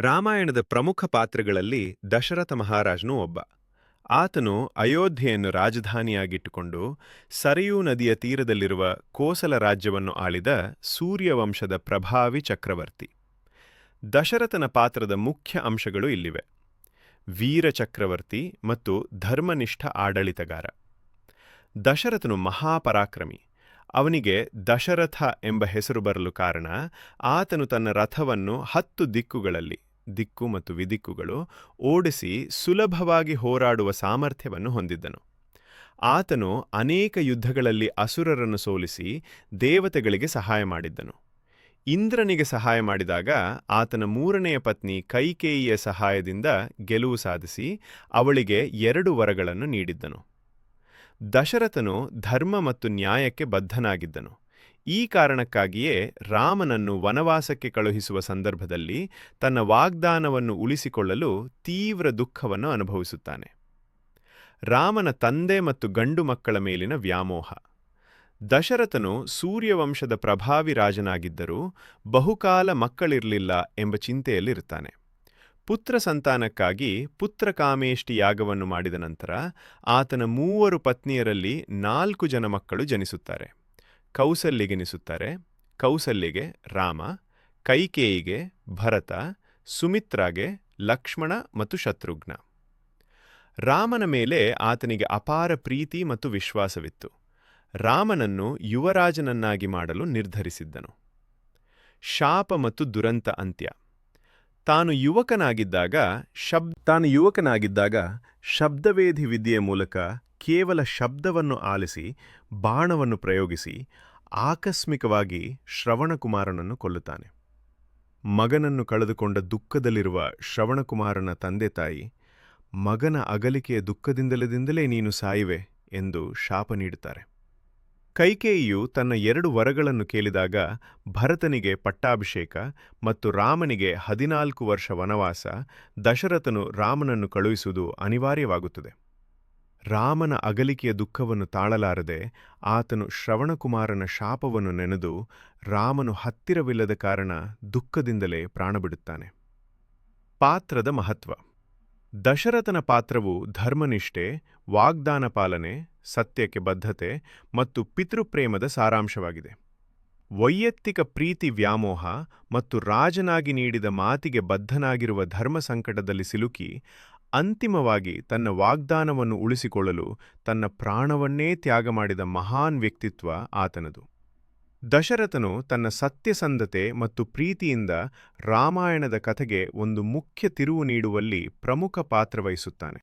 ರಾಮಾಯಣದ ಪ್ರಮುಖ ಪಾತ್ರಗಳಲ್ಲಿ ದಶರಥ ಮಹಾರಾಜನೂ ಒಬ್ಬ. ಆತನು ಅಯೋಧ್ಯೆಯನ್ನು ರಾಜಧಾನಿಯಾಗಿಟ್ಟುಕೊಂಡು ಸರಯೂ ನದಿಯ ತೀರದಲ್ಲಿರುವ ಕೋಸಲ ರಾಜ್ಯವನ್ನು ಆಳಿದ ಸೂರ್ಯವಂಶದ ಪ್ರಭಾವಿ ಚಕ್ರವರ್ತಿ. ದಶರಥನ ಪಾತ್ರದ ಮುಖ್ಯ ಅಂಶಗಳು ಇಲ್ಲಿವೆ. ವೀರ ಚಕ್ರವರ್ತಿ ಮತ್ತು ಧರ್ಮನಿಷ್ಠ ಆಡಳಿತಗಾರ. ದಶರಥನು ಮಹಾಪರಾಕ್ರಮಿ. ಅವನಿಗೆ ದಶರಥ ಎಂಬ ಹೆಸರು ಬರಲು ಕಾರಣ ಆತನು ತನ್ನ ರಥವನ್ನು ಹತ್ತು ದಿಕ್ಕುಗಳಲ್ಲಿ, ದಿಕ್ಕು ಮತ್ತು ವಿದಿಕ್ಕುಗಳು ಓಡಿಸಿ ಸುಲಭವಾಗಿ ಹೋರಾಡುವ ಸಾಮರ್ಥ್ಯವನ್ನು ಹೊಂದಿದ್ದನು. ಆತನು ಅನೇಕ ಯುದ್ಧಗಳಲ್ಲಿ ಅಸುರರನ್ನು ಸೋಲಿಸಿ ದೇವತೆಗಳಿಗೆ ಸಹಾಯ ಮಾಡಿದ್ದನು. ಇಂದ್ರನಿಗೆ ಸಹಾಯ ಮಾಡಿದಾಗ ಆತನ ಮೂರನೆಯ ಪತ್ನಿ ಕೈಕೇಯಿಯ ಸಹಾಯದಿಂದ ಗೆಲುವು ಸಾಧಿಸಿ ಅವಳಿಗೆ ಎರಡು ವರಗಳನ್ನು ನೀಡಿದ್ದನು. ದಶರಥನು ಧರ್ಮ ಮತ್ತು ನ್ಯಾಯಕ್ಕೆ ಬದ್ಧನಾಗಿದ್ದನು. ಈ ಕಾರಣಕ್ಕಾಗಿಯೇ ರಾಮನನ್ನು ವನವಾಸಕ್ಕೆ ಕಳುಹಿಸುವ ಸಂದರ್ಭದಲ್ಲಿ ತನ್ನ ವಾಗ್ದಾನವನ್ನು ಉಳಿಸಿಕೊಳ್ಳಲು ತೀವ್ರ ದುಃಖವನ್ನು ಅನುಭವಿಸುತ್ತಾನೆ. ರಾಮನ ತಂದೆ ಮತ್ತು ಗಂಡು ಮಕ್ಕಳ ಮೇಲಿನ ವ್ಯಾಮೋಹ. ದಶರಥನು ಸೂರ್ಯವಂಶದ ಪ್ರಭಾವಿ ರಾಜನಾಗಿದ್ದರೂ ಬಹುಕಾಲ ಮಕ್ಕಳಿರಲಿಲ್ಲ ಎಂಬ ಚಿಂತೆಯಲ್ಲಿರುತ್ತಾನೆ ಪುತ್ರ ಸಂತಾನಕ್ಕಾಗಿ ಪುತ್ರಕಾಮೇಷ್ಟಿ ಯಾಗವನ್ನು ಮಾಡಿದ ನಂತರ ಆತನ ಮೂವರು ಪತ್ನಿಯರಲ್ಲಿ ನಾಲ್ಕು ಜನ ಮಕ್ಕಳು ಜನಿಸುತ್ತಾರೆ. ಕೌಸಲ್ಯಗೆನಿಸುತ್ತಾರೆ ಕೌಸಲ್ಯಗೆ ರಾಮ, ಕೈಕೇಯಿಗೆ ಭರತ, ಸುಮಿತ್ರಾಗೆ ಲಕ್ಷ್ಮಣ ಮತ್ತು ಶತ್ರುಘ್ನ. ರಾಮನ ಮೇಲೆ ಆತನಿಗೆ ಅಪಾರ ಪ್ರೀತಿ ಮತ್ತು ವಿಶ್ವಾಸವಿತ್ತು. ರಾಮನನ್ನು ಯುವರಾಜನನ್ನಾಗಿ ಮಾಡಲು ನಿರ್ಧರಿಸಿದ್ದನು. ಶಾಪ ಮತ್ತು ದುರಂತ ಅಂತ್ಯ. ತಾನು ಯುವಕನಾಗಿದ್ದಾಗ ಶಬ್, ತಾನು ಯುವಕನಾಗಿದ್ದಾಗ ಶಬ್ದವೇಧಿ ವಿದ್ಯೆಯ ಮೂಲಕ ಕೇವಲ ಶಬ್ದವನ್ನು ಆಲಿಸಿ, ಬಾಣವನ್ನು ಪ್ರಯೋಗಿಸಿ, ಆಕಸ್ಮಿಕವಾಗಿ ಶ್ರವಣಕುಮಾರನನ್ನು ಕೊಲ್ಲುತ್ತಾನೆ. ಮಗನನ್ನು ಕಳೆದುಕೊಂಡ ದುಃಖದಲ್ಲಿರುವ ಶ್ರವಣಕುಮಾರನ ತಂದೆ ತಾಯಿ, ಮಗನ ಅಗಲಿಕೆಯ ದುಃಖದಿಂದಲದಿಂದಲೇ ನೀನು ಸಾಯಿವೆ ಎಂದು ಶಾಪ ನೀಡುತ್ತಾರೆ. ಕೈಕೇಯಿಯು ತನ್ನ ಎರಡು ವರಗಳನ್ನು ಕೇಳಿದಾಗ ಭರತನಿಗೆ ಪಟ್ಟಾಭಿಷೇಕ ಮತ್ತು ರಾಮನಿಗೆ ಹದಿನಾಲ್ಕು ವರ್ಷ ವನವಾಸ, ದಶರಥನು ರಾಮನನ್ನು ಕಳುಹಿಸುವುದು ಅನಿವಾರ್ಯವಾಗುತ್ತದೆ. ರಾಮನ ಅಗಲಿಕೆಯ ದುಃಖವನ್ನು ತಾಳಲಾರದೆ ಆತನು ಶ್ರವಣಕುಮಾರನ ಶಾಪವನ್ನು ನೆನೆದು ರಾಮನು ಹತ್ತಿರವಿಲ್ಲದ ಕಾರಣ ದುಃಖದಿಂದಲೇ ಪ್ರಾಣಬಿಡುತ್ತಾನೆ. ಪಾತ್ರದ ಮಹತ್ವ. ದಶರಥನ ಪಾತ್ರವು ಧರ್ಮನಿಷ್ಠೆ, ವಾಗ್ದಾನ ಪಾಲನೆ, ಸತ್ಯಕ್ಕೆ ಬದ್ಧತೆ ಮತ್ತು ಪಿತೃಪ್ರೇಮದ ಸಾರಾಂಶವಾಗಿದೆ. ವೈಯಕ್ತಿಕ ಪ್ರೀತಿ ವ್ಯಾಮೋಹ ಮತ್ತು ರಾಜನಾಗಿ ನೀಡಿದ ಮಾತಿಗೆ ಬದ್ಧನಾಗಿರುವ ಧರ್ಮ ಸಂಕಟದಲ್ಲಿ ಸಿಲುಕಿ, ಅಂತಿಮವಾಗಿ ತನ್ನ ವಾಗ್ದಾನವನ್ನು ಉಳಿಸಿಕೊಳ್ಳಲು ತನ್ನ ಪ್ರಾಣವನ್ನೇ ತ್ಯಾಗ ಮಾಡಿದ ಮಹಾನ್ ವ್ಯಕ್ತಿತ್ವ ಆತನದು. ದಶರಥನು ತನ್ನ ಸತ್ಯಸಂಧತೆ ಮತ್ತು ಪ್ರೀತಿಯಿಂದ ರಾಮಾಯಣದ ಕಥೆಗೆ ಒಂದು ಮುಖ್ಯ ತಿರುವು ನೀಡುವಲ್ಲಿ ಪ್ರಮುಖ ಪಾತ್ರವಹಿಸುತ್ತಾನೆ